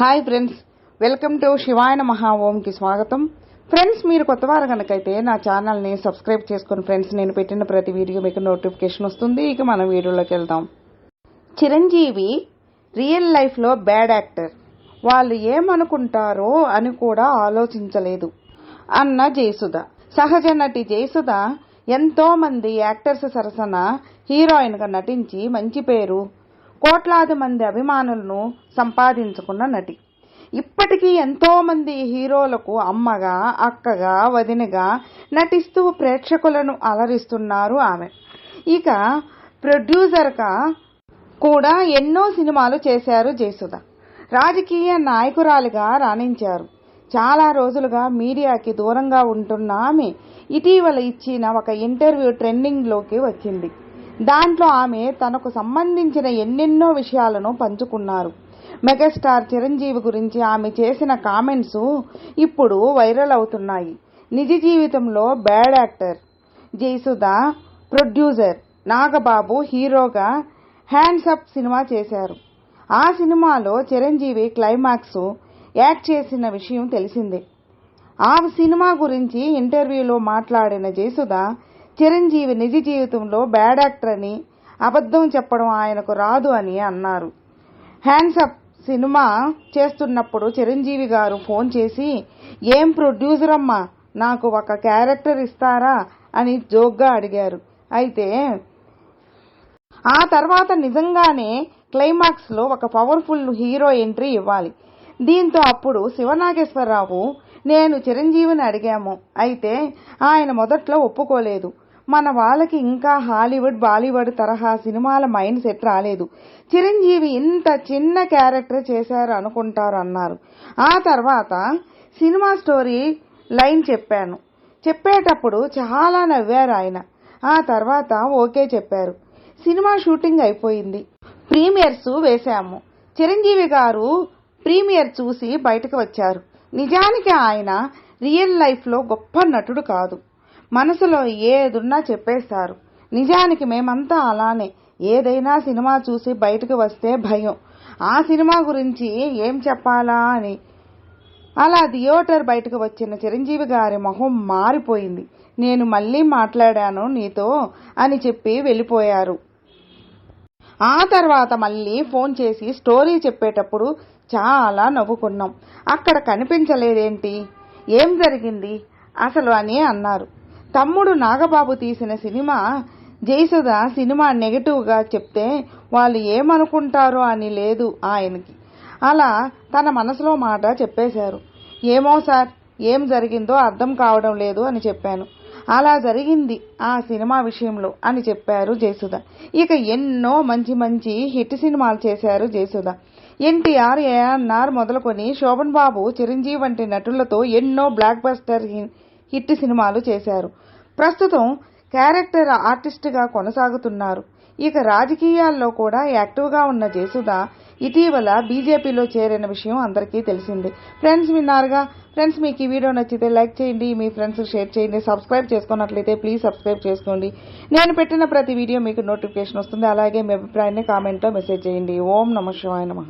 Hi friends welcome to Shivayana మహా ఓంకి స్వాగతం ఫ్రెండ్స్ మీరు కొత్తవారు కనుకైతే నా ఛానల్ని సబ్స్క్రైబ్ చేసుకుని ఫ్రెండ్స్ నేను పెట్టిన ప్రతి వీడియో మీకు నోటిఫికేషన్ వస్తుంది. ఇక మనం వీడియోలోకి వెళ్దాం. చిరంజీవి రియల్ లైఫ్లో బ్యాడ్ యాక్టర్ వాళ్ళు ఏమనుకుంటారో అని కూడా ఆలోచించలేదు. అన్న జయసుధ. సహజ నటి జయసుధ ఎంతోమంది యాక్టర్స్ సరసన హీరోయిన్గా నటించి మంచి పేరు కోట్లాది మంది అభిమానులను సంపాదించుకున్న నటి. ఇప్పటికీ ఎంతోమంది హీరోలకు అమ్మగా అక్కగా వదినగా నటిస్తూ ప్రేక్షకులను అలరిస్తున్నారు ఆమె. ఇక ప్రొడ్యూసర్గా కూడా ఎన్నో సినిమాలు చేశారు జయసుధ. రాజకీయ నాయకురాలిగా రాణించారు. చాలా రోజులుగా మీడియాకి దూరంగా ఉంటున్న ఆమె ఇటీవల ఇచ్చిన ఒక ఇంటర్వ్యూ ట్రెండింగ్లోకి వచ్చింది. దాంట్లో ఆమె తనకు సంబంధించిన ఎన్నెన్నో విషయాలను పంచుకున్నారు. మెగాస్టార్ చిరంజీవి గురించి ఆమె చేసిన కామెంట్స్ ఇప్పుడు వైరల్ అవుతున్నాయి. నిజ జీవితంలో bad actor Jayasudha producer Nagababu హీరోగా హ్యాండ్స్ అప్ సినిమా చేశారు. ఆ సినిమాలో చిరంజీవి క్లైమాక్స్ యాక్ట్ చేసిన విషయం తెలిసిందే. ఆ సినిమా గురించి ఇంటర్వ్యూలో మాట్లాడిన జయసుధ చిరంజీవి నిజ జీవితంలో బ్యాడ్ యాక్టర్ అని అబద్ధం చెప్పడం ఆయనకు రాదు అని అన్నారు. హ్యాండ్స్ అప్ సినిమా చేస్తున్నప్పుడు చిరంజీవి గారు ఫోన్ చేసి ఏం ప్రొడ్యూసర్ అమ్మా నాకు ఒక క్యారెక్టర్ ఇస్తారా? అని జోక్గా అడిగారు. అయితే ఆ తర్వాత నిజంగానే క్లైమాక్స్లో ఒక పవర్ఫుల్ హీరో ఎంట్రీ ఇవ్వాలి. దీంతో అప్పుడు శివనాగేశ్వరరావు నేను చిరంజీవిని అడిగాము. అయితే ఆయన మొదట్లో ఒప్పుకోలేదు. మన వాళ్ళకి ఇంకా హాలీవుడ్ బాలీవుడ్ తరహా సినిమాల మైండ్ సెట్ రాలేదు. చిరంజీవి ఇంత చిన్న క్యారెక్టర్ చేశారు అనుకుంటారు అన్నారు. ఆ తర్వాత సినిమా స్టోరీ లైన్ చెప్పాను. చెప్పేటప్పుడు చాలా నవ్వారు ఆయన. ఆ తర్వాత ఓకే చెప్పారు. సినిమా షూటింగ్ అయిపోయింది. ప్రీమియర్స్ వేశాము. చిరంజీవి గారు ప్రీమియర్ చూసి బయటకు వచ్చారు. నిజానికి ఆయన రియల్ లైఫ్లో గొప్ప నటుడు కాదు. మనసులో ఏదున్నా చెప్పేస్తారు. నిజానికి మేమంతా అలానే. ఏదైనా సినిమా చూసి బయటకు వస్తే భయం. ఆ సినిమా గురించి ఏం చెప్పాలా అని. అలా థియేటర్ బయటకు వచ్చిన చిరంజీవి గారి మొహం మారిపోయింది. నేను మళ్ళీ మాట్లాడాను నీతో అని చెప్పి వెళ్ళిపోయారు. ఆ తర్వాత మళ్ళీ ఫోన్ చేసి స్టోరీ చెప్పేటప్పుడు చాలా నవ్వుకున్నాం. అక్కడ కనిపించలేదేంటి? ఏం జరిగింది? అసలు అని అన్నారు. తమ్ముడు నాగబాబు తీసిన సినిమా జయసుధ సినిమా నెగటివ్గా చెప్తే వాళ్ళు ఏమనుకుంటారో అని లేదు ఆయనకి. అలా తన మనసులో మాట చెప్పేశారు. ఏమో సార్ ఏం జరిగిందో అర్థం కావడం లేదు అని చెప్పాను. అలా జరిగింది ఆ సినిమా విషయంలో అని చెప్పారు జయసుధ. ఇక ఎన్నో మంచి మంచి హిట్ సినిమాలు చేశారు జయసుధ. ఎన్టీఆర్ ఏఎన్ఆర్ మొదలుకొని శోభన్ బాబు చిరంజీవి వంటి నటులతో ఎన్నో బ్లాక్ బస్టర్ హిట్ సినిమాలు చేశారు. ప్రస్తుతం క్యారెక్టర్ ఆర్టిస్ట్గా కొనసాగుతున్నారు. ఇక రాజకీయాల్లో కూడా యాక్టివ్గా ఉన్న జయసుధ ఇటీవల బీజేపీలో చేరిన విషయం అందరికీ తెలిసింది. ఫ్రెండ్స్ విన్నారుగా? ఫ్రెండ్స్ మీకు ఈ వీడియో నచ్చితే లైక్ చేయండి మీ ఫ్రెండ్స్ షేర్ చేయండి సబ్స్క్రైబ్ చేసుకున్నట్లయితే ప్లీజ్ సబ్స్క్రైబ్ చేసుకోండి. నేను పెట్టిన ప్రతి వీడియో మీకు నోటిఫికేషన్ వస్తుంది. అలాగే మీ అభిప్రాయాన్ని కామెంట్లో మెసేజ్ చేయండి. ఓం నమ శివాయ నమ.